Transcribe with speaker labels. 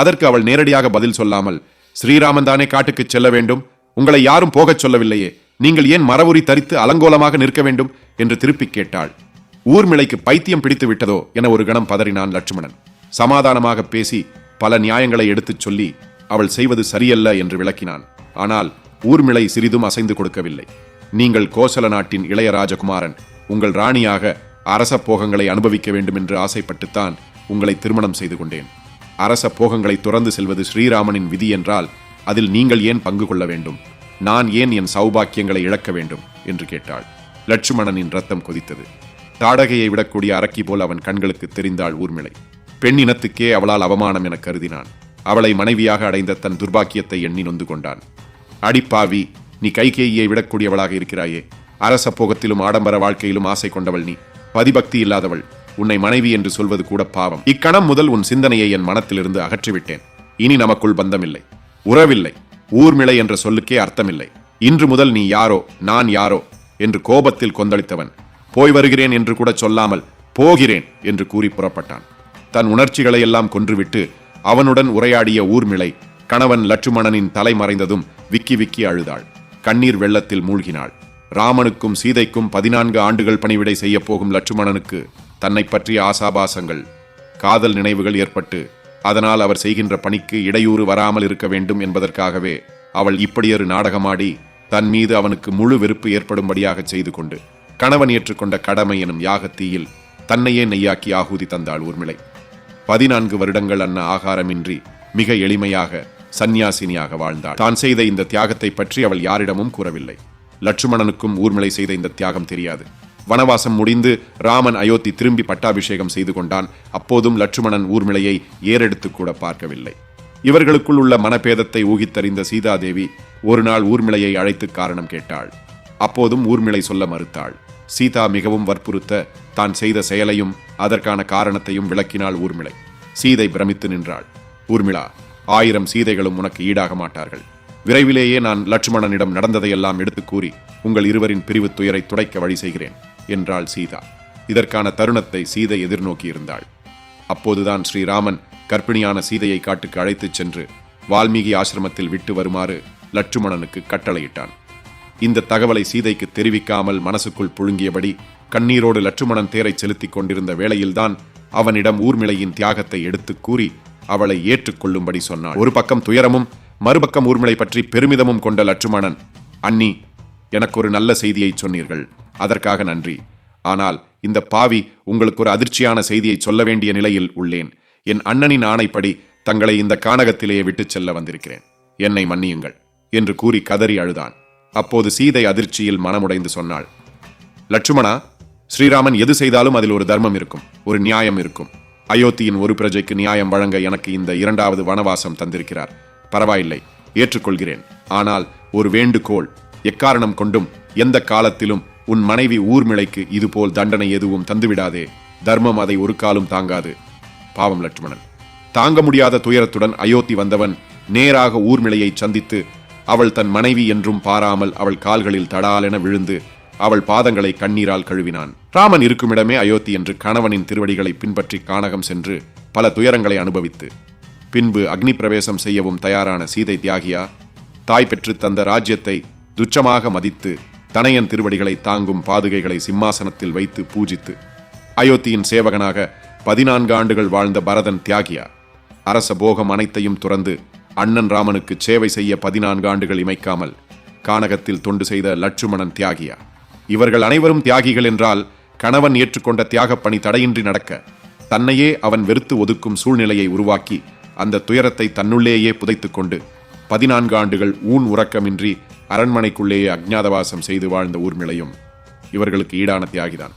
Speaker 1: அதற்கு அவள் நேரடியாக பதில் சொல்லாமல் ஸ்ரீராமன் தானே காட்டுக்கு செல்ல வேண்டும். உங்களை யாரும் போகச் சொல்லவில்லையே. நீங்கள் ஏன் மரவுரி தரித்து அலங்கோலமாக நிற்க வேண்டும்? என்று திருப்பிக் கேட்டாள். ஊர்மிளைக்கு பைத்தியம் பிடித்து விட்டதோ? என ஒரு கணம் பதறினான் லட்சுமணன். சமாதானமாக பேசி பல நியாயங்களை எடுத்துச் சொல்லி அவள் செய்வது சரியல்ல என்று விளக்கினான். ஆனால் ஊர்மிளை சிறிதும் அசைந்து கொடுக்கவில்லை. நீங்கள் கோசல நாட்டின் இளைய ராஜகுமாரன். உங்கள் ராணியாக அரச போகங்களை அனுபவிக்க வேண்டும் என்று ஆசைப்பட்டுத்தான் உங்களை திருமணம் செய்து கொண்டேன். அரச போகங்களை துறந்து செல்வது ஸ்ரீராமனின் விதி என்றால் அதில் நீங்கள் ஏன் பங்கு கொள்ள வேண்டும்? நான் ஏன் என் சௌபாக்கியங்களை இழக்க வேண்டும்? என்று கேட்டாள். லட்சுமணனின் ரத்தம் கொதித்தது. தாடகையை விடக்கூடிய அரக்கி போல் அவன் கண்களுக்கு தெரிந்தாள் ஊர்மிளை. பெண் இனத்துக்கே அவளால் அவமானம் என கருதினான். அவளை மனைவியாக அடைந்த தன் துர்பாக்கியத்தை எண்ணி நொந்து கொண்டான். அடிப்பாவி நீ கைகேயியை விடக்கூடியவளாக இருக்கிறாயே. அரச போகத்திலும் ஆடம்பர வாழ்க்கையிலும் ஆசை கொண்டவள் நீ. பதிபக்தி இல்லாதவள். உன்னை மனைவி என்று சொல்வது கூட பாவம். இக்கணம் முதல் உன் சிந்தனையை என் மனத்திலிருந்து அகற்றிவிட்டேன். இனி நமக்குள் பந்தமில்லை. உறவில்லை. ஊர்மிளை என்ற சொல்லுக்கே அர்த்தமில்லை. இன்று முதல் நீ யாரோ நான் யாரோ என்று கோபத்தில் கொந்தளித்தவன். போய் வருகிறேன் என்று கூட சொல்லாமல் போகிறேன் என்று கூறி புறப்பட்டான். தன் உணர்ச்சிகளை எல்லாம் கொன்றுவிட்டு அவனுடன் உரையாடிய ஊர்மிளை கணவன் லட்சுமணனின் தலை மறைந்ததும் விக்கி விக்கி அழுதாள். கண்ணீர் வெள்ளத்தில் மூழ்கினாள். ராமனுக்கும் சீதைக்கும் பதினான்கு ஆண்டுகள் பணிவிடை செய்யப் போகும் லட்சுமணனுக்கு தன்னை பற்றிய ஆசாபாசங்கள் காதல் நினைவுகள் ஏற்பட்டு அதனால் அவர் செய்கின்ற பணிக்கு இடையூறு வராமல் இருக்க வேண்டும் என்பதற்காகவே அவள் இப்படியொரு நாடகமாடி தன் மீது அவனுக்கு முழு வெறுப்பு ஏற்படும்படியாக செய்து கொண்டு கணவன் ஏற்றுக்கொண்ட கடமை எனும் யாகத்தீயில் தன்னையே நெய்யாக்கி ஆகுதி தந்தாள் ஊர்மிளை. பதினான்கு வருடங்கள் அன்ன ஆகாரமின்றி மிக எளிமையாக சந்நியாசினியாக வாழ்ந்தாள். தான் செய்த இந்த தியாகத்தை பற்றி அவள் யாரிடமும் கூறவில்லை. லட்சுமணனுக்கும் ஊர்மிளை செய்த இந்த தியாகம் தெரியாது. வனவாசம் முடிந்து ராமன் அயோத்தி திரும்பி பட்டாபிஷேகம் செய்து கொண்டான். அப்போதும் லட்சுமணன் ஊர்மிளையை ஏறெடுத்து கூட பார்க்கவில்லை. இவர்களுக்குள் உள்ள மனபேதத்தை ஊகித்தறிந்த சீதாதேவி ஒரு நாள் ஊர்மிளையை அழைத்து காரணம் கேட்டாள். அப்போதும் ஊர்மிளை சொல்ல மறுத்தாள். சீதா மிகவும் வற்புறுத்த தான் செய்த செயலையும் அதற்கான காரணத்தையும் விளக்கினாள் ஊர்மிளை. சீதை பிரமித்து நின்றாள். ஊர்மிளா ஆயிரம் சீதைகளும் உனக்கு ஈடாக மாட்டார்கள். விரைவிலேயே நான் லட்சுமணனிடம் நடந்ததையெல்லாம் எடுத்துக் கூறி உங்கள் இருவரின் பிரிவு துயரை துடைக்க வழி செய்கிறேன் என்றாள் சீதா. இதற்கான தருணத்தை சீதை எதிர்நோக்கியிருந்தாள். அப்போதுதான் ஸ்ரீராமன் கர்ப்பிணியான சீதையை காட்டுக்கு அழைத்துச் சென்று வால்மீகி ஆசிரமத்தில் விட்டு வருமாறு லட்சுமணனுக்கு கட்டளையிட்டான். இந்த தகவலை சீதைக்கு தெரிவிக்காமல் மனசுக்குள் புழுங்கியபடி கண்ணீரோடு லட்சுமணன் தேரை செலுத்திக் கொண்டிருந்த வேளையில்தான் அவனிடம் ஊர்மிளையின் தியாகத்தை எடுத்துக் கூறி அவளை ஏற்றுக்கொள்ளும்படி சொன்னாள். ஒரு பக்கம் துயரமும் மறுபக்கம் ஊர்மிளை பற்றி பெருமிதமும் கொண்ட லட்சுமணன் அண்ணி எனக்கு ஒரு நல்ல செய்தியை சொன்னீர்கள். அதற்காக நன்றி. ஆனால் இந்த பாவி உங்களுக்கு ஒரு அதிர்ச்சியான செய்தியை சொல்ல வேண்டிய நிலையில் உள்ளேன். என் அண்ணனின் ஆணைப்படி தங்களை இந்த கானகத்திலேயே விட்டுச் செல்ல வந்திருக்கிறேன். என்னை மன்னியுங்கள் என்று கூறி கதறி அழுதான். அப்போது சீதை அதிர்ச்சியில் மனமுடைந்து சொன்னாள். லட்சுமணா ஸ்ரீராமன் எது செய்தாலும் அதில் ஒரு தர்மம் இருக்கும் ஒரு நியாயம் இருக்கும். அயோத்தியின் ஒரு பிரஜைக்கு நியாயம் வழங்க எனக்கு இந்த இரண்டாவது வனவாசம் தந்திருக்கிறார். பரவாயில்லை ஏற்றுக்கொள்கிறேன். ஆனால் ஒரு வேண்டுகோள் எக்காரணம் கொண்டும் எந்த காலத்திலும் உன் மனைவி ஊர்மிளைக்கு இதுபோல் தண்டனை எதுவும் தந்துவிடாதே. தர்மம் அதை ஒரு காலும் தாங்காது. பாவம் லட்சுமணன். தாங்க முடியாத துயரத்துடன் அயோத்தி வந்தவன் நேராக ஊர்மிளையை சந்தித்து அவள் தன் மனைவி என்றும் பாராமல் அவள் கால்களில் தடாலென விழுந்து அவள் பாதங்களை கண்ணீரால் கழுவினான். ராமன் இருக்குமிடமே அயோத்தி என்று கணவனின் திருவடிகளை பின்பற்றி கானகம் சென்று பல துயரங்களை அனுபவித்து. பின்பு அக்னி பிரவேசம் செய்யவும் தயாரான சீதை தியாகியா தாய் பெற்று தந்த ராஜ்யத்தை துச்சமாக மதித்து தனையன் திருவடிகளை தாங்கும் பாதுகைகளை சிம்மாசனத்தில் வைத்து பூஜித்து அயோத்தியின் சேவகனாக பதினான்கு ஆண்டுகள் வாழ்ந்த பரதன் தியாகியா அரச போகம் அனைத்தையும் துறந்து அண்ணன் ராமனுக்கு சேவை செய்ய பதினான்கு ஆண்டுகள் இமைக்காமல் கானகத்தில் தொண்டு செய்த லட்சுமணன் தியாகியா. இவர்கள் அனைவரும் தியாகிகள் என்றால் கணவன் ஏற்றுக்கொண்ட தியாகப் பணி தடையின்றி நடக்க தன்னையே அவன் வெறுத்து ஒதுக்கும் சூழ்நிலையை உருவாக்கி அந்த துயரத்தை தன்னுள்ளேயே புதைத்து கொண்டு பதினான்கு ஆண்டுகள் ஊன் உறக்கமின்றி அரண்மனைக்குள்ளேயே அஜ்ஞாதவாசம் செய்து வாழ்ந்த ஊர்மிளையும் இவர்களுக்கு ஈடான தியாகிதான்.